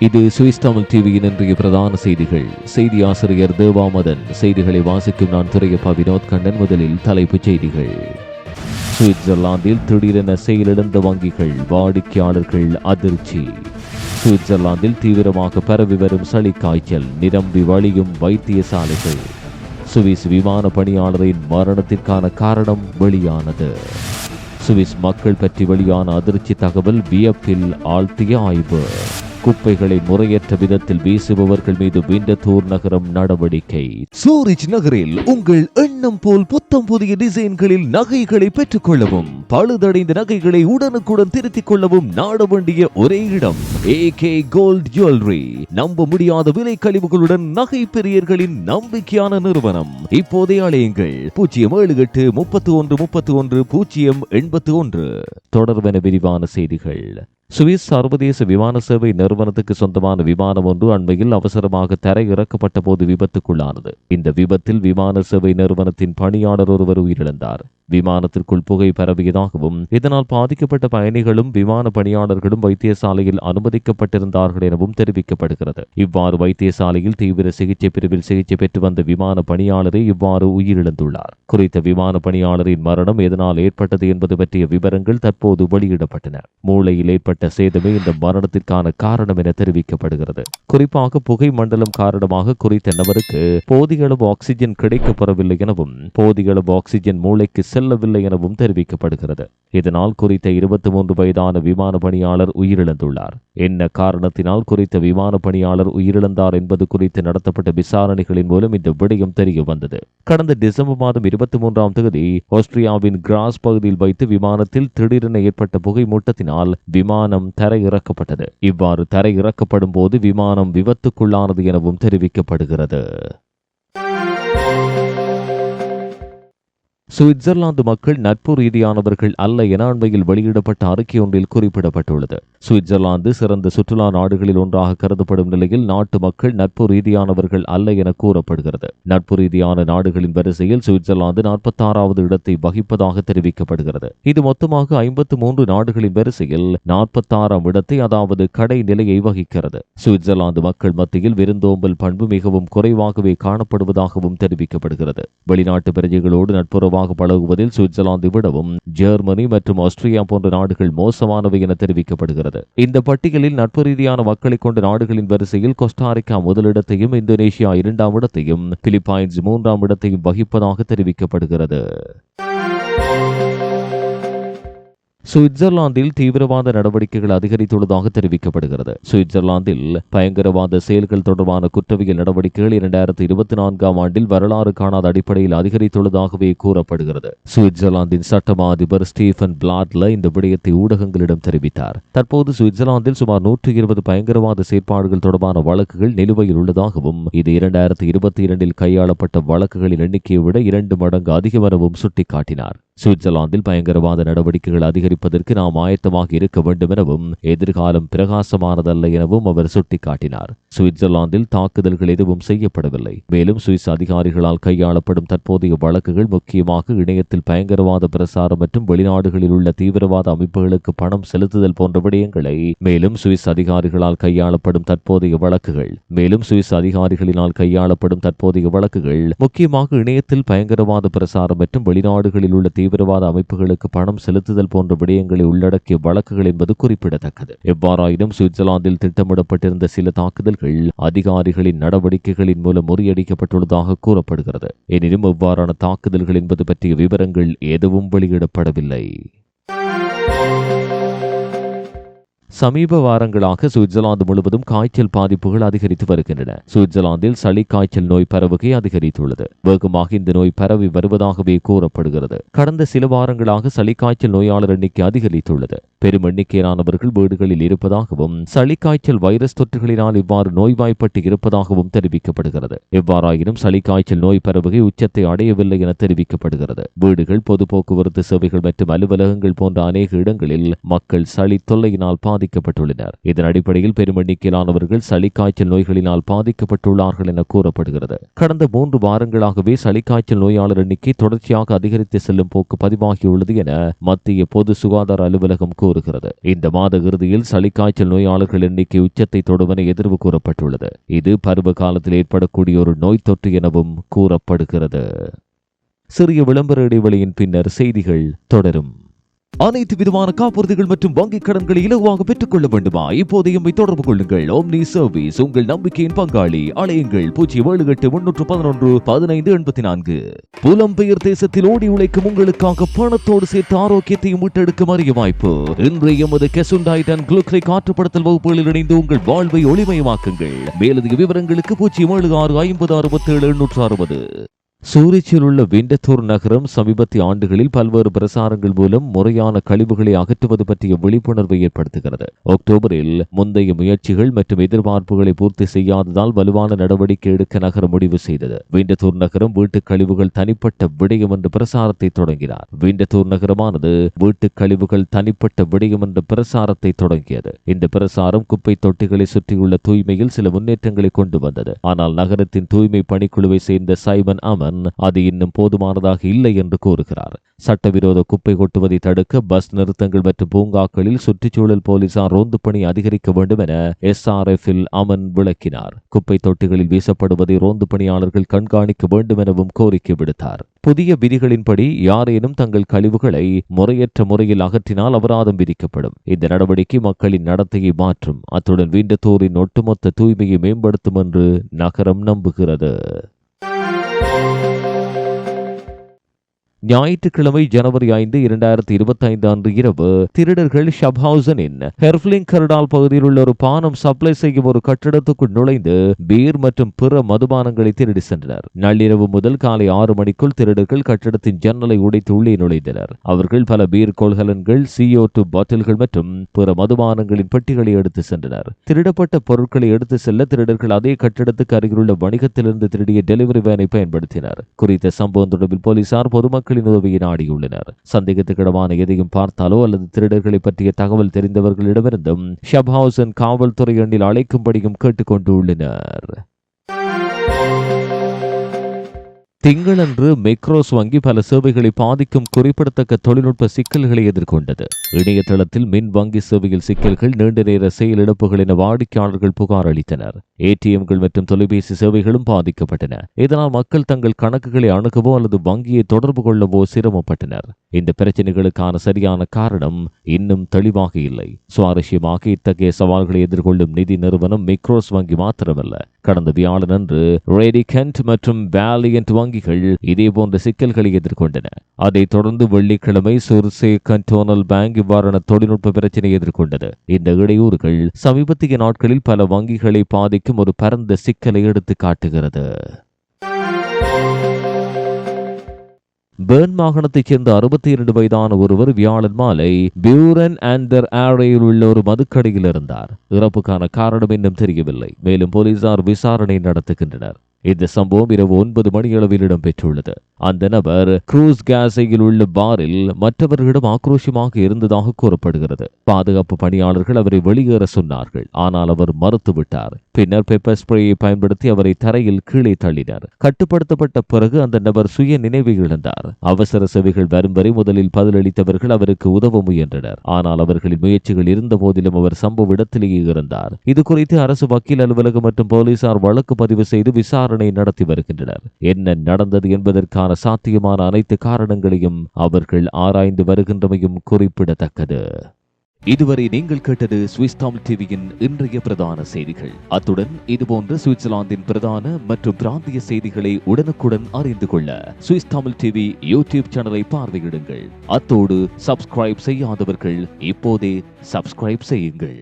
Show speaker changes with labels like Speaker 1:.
Speaker 1: இது சுவிஸ் தமிழ் டிவியின் இன்றைய பிரதான செய்திகள். செய்தி ஆசிரியர் தேவாமதன். செய்திகளை வாசிக்கும் நான் துறையப்பா வினோத் கண்ணன். முதலில் தலைப்புச் செய்திகள். சுவிட்சர்லாந்தில் திடீரென செயலிழந்த வங்கிகள் வாடிக்கையாளர்கள் அதிர்ச்சி. சுவிட்சர்லாந்தில் தீவிரமாக பரவி வரும் சளி காய்ச்சல் நிரம்பி வழியும் வைத்தியசாலைகள். சுவிஸ் விமான பணியாளரின் மரணத்திற்கான காரணம் வெளியானது. சுவிஸ் மக்கள் பற்றி வெளியான அதிர்ச்சி தகவல் வியப்பில் ஆழ்த்திய ஆய்வு. குப்பைகளை முறையற்ற விதத்தில் வீசுபவர்கள் மீது விண்டத்தூர் நகரம் நடவடிக்கை. சூரிச் நகரில் உங்கள் எண்ணம் போல் புத்தம் புதிய டிசைன்களில் நகைகளை பெற்றுக் பழுதடைந்த நகைகளை உடனுக்குடன் திருத்திக் கொள்ளவும் நாட வேண்டிய ஒரே இடம் ஏ கே கோல்ட் ஜுவல்லரி நம்ப முடியாத விலை கழிவுகளுடன் நகை பெரியர்களின் நம்பிக்கையான நிறுவனம். இப்போதே அழையுங்கள் பூஜ்ஜியம் ஏழு எட்டு முப்பத்தி ஒன்று முப்பத்தி ஒன்று பூஜ்ஜியம் எண்பத்தி ஒன்று தொடர்பென விரிவான செய்திகள். சுவிஸ் சர்வதேச விமான சேவை நிறுவனத்துக்கு சொந்தமான விமானம் ஒன்று அண்மையில் அவசரமாக தரையிறக்கப்பட்ட போது விபத்துக்குள்ளானது. இந்த விபத்தில் விமான சேவை நிறுவனத்தின் பணியாளர் ஒருவர் உயிரிழந்தார். விமானத்திற்குள் புகை பரவியதாகவும் இதனால் பாதிக்கப்பட்ட பயணிகளும் விமான பணியாளர்களும் வைத்தியசாலையில் அனுமதிக்கப்பட்டிருந்தார்கள் எனவும் தெரிவிக்கப்படுகிறது. இவ்வாறு வைத்தியசாலையில் தீவிர சிகிச்சை பிரிவில் சிகிச்சை பெற்று வந்த விமான பணியாளரே இவ்வாறு உயிரிழந்துள்ளார். குறித்த விமான பணியாளரின் மரணம் எதனால் ஏற்பட்டது என்பது பற்றிய விவரங்கள் தற்போது வெளியிடப்பட்டன. மூளையில் ஏற்பட்ட சேதமே இந்த மரணத்திற்கான காரணம் என தெரிவிக்கப்படுகிறது. குறிப்பாக புகை மண்டலம் காரணமாக குறித்த நபருக்கு போதிய அளவு ஆக்சிஜன் கிடைக்கப்பெறவில்லை எனவும் போதிய அளவு ஆக்சிஜன் மூளைக்கு செல்லவில்லை எனவும் தெரிவிக்கப்படுகிறது. இதனால் குறித்த இருபத்தி மூன்று வயதான விமான பணியாளர் உயிரிழந்துள்ளார். என்ன காரணத்தினால் குறித்த விமான பணியாளர் உயிரிழந்தார் என்பது குறித்து நடத்தப்பட்ட விசாரணைகளின் மூலம் இந்த விடயம் தெரிய வந்தது. கடந்த டிசம்பர் மாதம் இருபத்தி மூன்றாம் தேதி ஆஸ்திரியாவின் கிராஸ் பகுதியில் வைத்து விமானத்தில் திடீரென ஏற்பட்ட புகை மூட்டத்தினால் விமானம் தரையிறக்கப்பட்டது. இவ்வாறு தரையிறக்கப்படும் போது விமானம் விபத்துக்குள்ளானது எனவும் தெரிவிக்கப்படுகிறது. சுவிட்சர்லாந்து மக்கள் நட்பு ரீதியானவர்கள் அல்ல என அண்மையில் வெளியிடப்பட்ட அறிக்கை ஒன்றில் குறிப்பிடப்பட்டுள்ளது. சுவிட்சர்லாந்து சிறந்த சுற்றுலா நாடுகளில் ஒன்றாக கருதப்படும் நிலையில் நாட்டு மக்கள் நட்பு ரீதியானவர்கள் அல்ல என கூறப்படுகிறது. நட்பு ரீதியான நாடுகளின் வரிசையில் சுவிட்சர்லாந்து நாற்பத்தாறாவது இடத்தை வகிப்பதாக தெரிவிக்கப்படுகிறது. இது மொத்தமாக ஐம்பத்து மூன்று நாடுகளின் வரிசையில் நாற்பத்தாறாம் இடத்தை அதாவது கடை நிலையை வகிக்கிறது. சுவிட்சர்லாந்து மக்கள் மத்தியில் விருந்தோம்பல் பண்பு மிகவும் குறைவாகவே காணப்படுவதாகவும் தெரிவிக்கப்படுகிறது. வெளிநாட்டு பிரஜைகளோடு நட்புறவாக பழகுவதில் சுவிட்சர்லாந்து விடவும் ஜெர்மனி மற்றும் ஆஸ்திரியா போன்ற நாடுகள் மோசமானவை என தெரிவிக்கப்படுகிறது. இந்த பட்டியலில் நட்பு ரீதியான மக்களை கொண்ட நாடுகளின் வரிசையில் கொஸ்டாரிக்கா முதலிடத்தையும் இந்தோனேஷியா இரண்டாம் இடத்தையும் பிலிப்பைன்ஸ் மூன்றாம் இடத்தையும் வகிப்பதாக தெரிவிக்கப்படுகிறது. சுவிட்சர்லாந்தில் தீவிரவாத நடவடிக்கைகள் அதிகரித்துள்ளதாக தெரிவிக்கப்படுகிறது. சுவிட்சர்லாந்தில் பயங்கரவாத செயல்கள் தொடர்பான குற்றவியல் நடவடிக்கைகள் இரண்டாயிரத்தி இருபத்தி நான்காம் ஆண்டில் வரலாறு காணாத அடிப்படையில் அதிகரித்துள்ளதாகவே கூறப்படுகிறது. சுவிட்சர்லாந்தின் சட்டமா அதிபர் ஸ்டீஃபன் பிளாட்ல இந்த விடயத்தை ஊடகங்களிடம் தெரிவித்தார். தற்போது சுவிட்சர்லாந்தில் சுமார் நூற்றி இருபது பயங்கரவாத செயற்பாடுகள் தொடர்பான வழக்குகள் நிலுவையில் உள்ளதாகவும் இது இரண்டாயிரத்தி இருபத்தி இரண்டில் கையாளப்பட்ட வழக்குகளின் எண்ணிக்கையை விட இரண்டு மடங்கு அதிகம் எனவும் சுட்டிக்காட்டினார். சுவிட்சர்லாந்தில் பயங்கரவாத நடவடிக்கைகள் அதிகரிப்பதற்கு நாம் ஆயத்தமாக இருக்க வேண்டும் எனவும் எதிர்காலம் பிரகாசமானதல்ல எனவும் அவர் சுட்டிக்காட்டினார். சுவிட்சர்லாந்தில் தாக்குதல்கள் எதுவும் செய்யப்படவில்லை. மேலும் சுவிஸ் அதிகாரிகளால் கையாளப்படும் தற்போதைய வழக்குகள் முக்கியமாக இணையத்தில் பயங்கரவாத பிரசாரம் மற்றும் வெளிநாடுகளில் உள்ள தீவிரவாத அமைப்புகளுக்கு பணம் செலுத்துதல் போன்ற விடயங்களை மேலும் சுவிஸ் அதிகாரிகளால் கையாளப்படும் தற்போதைய வழக்குகள் மேலும் சுவிஸ் அதிகாரிகளினால் கையாளப்படும் தற்போதைய வழக்குகள் முக்கியமாக இணையத்தில் பயங்கரவாத பிரசாரம் மற்றும் வெளிநாடுகளில் உள்ள தீவிரவாத அமைப்புகளுக்கு பணம் செலுத்துதல் போன்ற விடயங்களை உள்ளடக்கிய வழக்குகள் என்பது குறிப்பிடத்தக்கது. எவ்வாறாயினும் சுவிட்சர்லாந்தில் திட்டமிடப்பட்டிருந்த சில தாக்குதல்கள் அதிகாரிகளின் நடவடிக்கைகளின் மூலம் முறியடிக்கப்பட்டுள்ளதாக கூறப்படுகிறது. எனினும் இவ்வாறான தாக்குதல்கள் என்பது பற்றிய விவரங்கள் எதுவும் வெளியிடப்படவில்லை. சமீப வாரங்களாக சுவிட்சர்லாந்து முழுவதும் காய்ச்சல் பாதிப்புகள் அதிகரித்து வருகின்றன. சுவிட்சர்லாந்தில் சளி காய்ச்சல் நோய் பரவுகை அதிகரித்துள்ளது. வேகமாக இந்த நோய் பரவி வருவதாகவே கூறப்படுகிறது. கடந்த சில வாரங்களாக சளி காய்ச்சல் நோயாளர் எண்ணிக்கை அதிகரித்துள்ளது. பெரும் எண்ணிக்கையிலானவர்கள் வீடுகளில் இருப்பதாகவும் சளி காய்ச்சல் வைரஸ் தொற்றுகளினால் இவ்வாறு நோய்வாய்ப்பட்டு இருப்பதாகவும் தெரிவிக்கப்படுகிறது. எவ்வாறாயினும் சளி காய்ச்சல் நோய் பரவுகை உச்சத்தை அடையவில்லை என தெரிவிக்கப்படுகிறது. வீடுகள் பொது போக்குவரத்து சேவைகள் மற்றும் அலுவலகங்கள் போன்ற அநேக இடங்களில் மக்கள் சளி தொல்லையினால் பாதி பாதிக்கப்பட்டுள்ளனர். இதன் அடிப்படையில் பெரும் எண்ணிக்கையிலானவர்கள் சளிக்காய்ச்சல் நோய்களினால் பாதிக்கப்பட்டுள்ளார்கள் என கூறப்படுகிறது. கடந்த மூன்று வாரங்களாகவே சளிக்காய்ச்சல் நோயாளர் எண்ணிக்கை தொடர்ச்சியாக அதிகரித்து செல்லும் போக்கு பதிவாகியுள்ளது என மத்திய பொது சுகாதார அலுவலகம் கூறுகிறது. இந்த மாத இறுதியில் சளிக்காய்ச்சல் நோயாளர்கள் எண்ணிக்கை உச்சத்தை தொடுவன எதிர்வு கூறப்பட்டுள்ளது. இது பருவ காலத்தில் ஏற்படக்கூடிய ஒரு நோய் தொற்று எனவும் கூறப்படுகிறது. சிறிய விளம்பர இடைவெளியின் பின்னர் செய்திகள் தொடரும். அனைத்து விதமான காப்புறுதிகள் மற்றும் வங்கிக் கடன்களை இலகுவாக பெற்றுக் கொள்ள வேண்டுமா இப்போதைய எம்மை தொடர்பு கொள்ளுங்கள். ஓம்னி சர்வீஸ் உங்கள் நம்பிக்கையின் பங்காளி. அலையுங்கள். பூஜ்ஜியம் ஏழு எட்டு முன்னூற்று பதினொன்று பதினைந்து எண்பத்தி நான்கு. புலம்பெயர் தேசத்தில் ஓடி உழைக்கும் உங்களுக்காக பணத்தோடு சேர்த்து ஆரோக்கியத்தையும் மீட்டெடுக்கும் அறிய வாய்ப்பு. இன்றைய எமது கெசுண்டாய்டன் குளுக்ரை காற்றுப்படுத்தல் வகுப்புகளில் இணைந்து உங்கள் வாழ்வை ஒளிமயமாக்குங்கள். மேலதிக விவரங்களுக்கு பூஜ்ஜியம் ஏழு ஆறு ஐம்பது அறுபத்தேழு எண்ணூற்று அறுபது. சூரிச்சில் உள்ள விண்டத்தூர் நகரம் சமீபத்திய ஆண்டுகளில் பல்வேறு பிரசாரங்கள் மூலம் முறையான கழிவுகளை அகற்றுவது பற்றிய விழிப்புணர்வை ஏற்படுத்துகிறது. அக்டோபரில் முந்தைய முயற்சிகள் மற்றும் எதிர்பார்ப்புகளை பூர்த்தி செய்யாததால் வலுவான நடவடிக்கை எடுக்க நகரம் முடிவு செய்தது. விண்டத்தூர் நகரம் வீட்டுக் கழிவுகள் தனிப்பட்ட விடயம் என்ற பிரசாரத்தை தொடங்கினார். விண்டத்தூர் நகரமானது வீட்டுக் கழிவுகள் தனிப்பட்ட விடயம் என்ற பிரசாரத்தை தொடங்கியது. இந்த பிரசாரம் குப்பை தொட்டிகளை சுற்றியுள்ள தூய்மையில் சில முன்னேற்றங்களை கொண்டு வந்தது. ஆனால் நகரத்தின் தூய்மை பணிக்குழுவை சேர்ந்த சைமன் அமன் அது இன்னும் போதுமானதாக இல்லை என்று கூறுகிறார். சட்டவிரோத குப்பை கொட்டுவதை தடுக்க பஸ் நிறுத்தங்கள் மற்றும் பூங்காக்களில் சுற்றுச்சூழல் போலீசார் ரோந்து பணி அதிகரிக்க வேண்டும் என எஸ்ஆர்எஃப் அமன் விளக்கினார். குப்பை தொட்டிகளில் வீசப்படுவதை ரோந்து பணியாளர்கள் கண்காணிக்க வேண்டும் எனவும் கோரிக்கை விடுத்தார். புதிய விதிகளின்படி யாரேனும் தங்கள் கழிவுகளை முறையற்ற முறையில் அகற்றினால் அபராதம் விதிக்கப்படும். இந்த நடவடிக்கை மக்களின் நடத்தையை மாற்றும். அத்துடன் வீண்டத்தோரின் ஒட்டுமொத்த தூய்மையை மேம்படுத்தும் என்று நகரம் நம்புகிறது. ஞாயிற்றுக்கிழமை ஜனவரி ஐந்து இரண்டாயிரத்தி இருபத்தி ஐந்து அன்று இரவு திருடர்கள் ஷப்ஹவுசனின் ஹெர்ஃப்லிங் கர்டால் பகுதியில் உள்ள ஒரு பானம் சப்ளை செய்யும் ஒரு கட்டிடத்துக்குள் நுழைந்து பீர் மற்றும் பிற மதுபானங்களை திருடி சென்றனர். நள்ளிரவு முதல் காலை ஆறு மணிக்குள் திருடர்கள் கட்டிடத்தின் ஜன்னலை உடைத்து உள்ளே நுழைந்தனர். அவர்கள் பல பீர் கொள்கலன்கள் சிஓ டூ பாட்டில்கள் மற்றும் பிற மதுபானங்களின் பெட்டிகளை எடுத்து சென்றனர். திருடப்பட்ட பொருட்களை எடுத்து செல்ல திருடர்கள் அதே கட்டிடத்துக்கு அருகிலுள்ள வணிகத்திலிருந்து திருடிய டெலிவரி வேனை பயன்படுத்தினர். குறித்த சம்பவம் தொடர்பில் போலீசார் பொதுமக்களின் உதவியை நாடியுள்ளனர் சந்தேகத்துக்கிடமான எதையும் பார்த்தாலோ அல்லது திருடர்களை பற்றிய தகவல் தெரிந்தவர்களிடமிருந்தும் ஷப்ஹவுசன் காவல்துறை எண்ணில் அழைக்கும்படியும் கேட்டுக்கொண்டுள்ளனர். திங்களன்று மெக்ரோஸ் வங்கி பல சேவைகளை பாதிக்கும் குறிப்பிடத்தக்க தொழில்நுட்ப சிக்கல்களை எதிர்கொண்டது. இணையதளத்தில் மின் வங்கி சேவையில் சிக்கல்கள் நீண்ட நேர செயலிழப்புகள் என வாடிக்கையாளர்கள் புகார் அளித்தனர். ஏடிஎம்கள் மற்றும் தொலைபேசி சேவைகளும் பாதிக்கப்பட்டன. இதனால் மக்கள் தங்கள் கணக்குகளை அணுகவோ அல்லது வங்கியை தொடர்பு கொள்ளவோ சிரமப்பட்டனர். இந்த பிரச்சனைகளுக்கான சரியான காரணம் இன்னும் தெளிவாக இல்லை. சுவாரஸ்யமாக இத்தகைய சவால்களை எதிர்கொள்ளும் நிதி நிறுவனம் மெக்ரோஸ் வங்கி மாத்திரமல்ல. கடந்த வியாழனன்று ரேடிகண்ட் மற்றும் வேலியன்ட் வங்கிகள் இதே போன்ற சிக்கல்களை எதிர்கொண்டன. அதைத் தொடர்ந்து வெள்ளிக்கிழமை சுர்சே கண்டோனல் பேங்க் இவ்வாறான தொழில்நுட்ப பிரச்சினை எதிர்கொண்டது. இந்த இடையூறுகள் சமீபத்திய நாட்களில் பல வங்கிகளை பாதிக்கும் ஒரு பரந்த சிக்கலை எடுத்து காட்டுகிறது. பேர்ன் மாகாணத்தைச் சேர்ந்த அறுபத்தி இரண்டு வயதான ஒருவர் வியாழன் மாலை பியூரன் அண்டர் ஆரையில் உள்ள ஒரு மதுக்கடையில் இருந்தார். இறப்புக்கான காரணம் இன்னும் தெரியவில்லை. மேலும் போலீசார் விசாரணை நடத்துகின்றனர். இந்த சம்பவம் இரவு ஒன்பது மணியளவில் இடம்பெற்றுள்ளது. அந்த நபர் குரூஸ் கேசையில் உள்ள பாரில் மற்றவர்களிடம் ஆக்ரோஷமாக இருந்ததாக கூறப்படுகிறது. பாதுகாப்பு பணியாளர்கள் அவரை வெளியேற சொன்னார்கள். ஆனால் அவர் மறுத்துவிட்டார். பின்னர் பெப்பர் ஸ்ப்ரேயை பயன்படுத்தி அவரை தரையில் கீழே தள்ளினர். கட்டுப்படுத்தப்பட்ட பிறகு அந்த நபர் சுய நினைவை இழந்தார். அவசர சேவைகள் வரும் வரை முதலில் பதிலளித்தவர்கள் அவருக்கு உதவ முயன்றனர். ஆனால் அவர்களின் முயற்சிகள் இருந்த போதிலும் அவர் சம்பவ இடத்திலேயே இருந்தார். இது குறித்து அரசு வக்கீல் அலுவலகம் மற்றும் போலீசார் வழக்கு பதிவு செய்து விசாரணை விசாரணை நடத்தி வருகின்றனர். என்ன நடந்தது என்பதற்கான சாத்தியமான அனைத்து காரணங்களையும் அவர்கள் ஆராய்ந்து வருகின்றமையும் குறிப்பிடத்தக்கது. இதுவரை நீங்கள் கேட்டது சுவிஸ் தமிழ் டிவியின் இன்றைய பிரதான செய்திகள். அத்துடன் இதுபோன்ற சுவிட்சர்லாந்தின் பிரதான மற்றும் பிராந்திய செய்திகளை உடனுக்குடன் அறிந்து கொள்ள சுவிஸ் தமிழ் டிவி யூடியூப் சேனலை பார்வையிடுங்கள். அத்தோடு சப்ஸ்கிரைப் செய்யாதவர்கள் இப்போதே சப்ஸ்கிரைப் செய்யுங்கள்.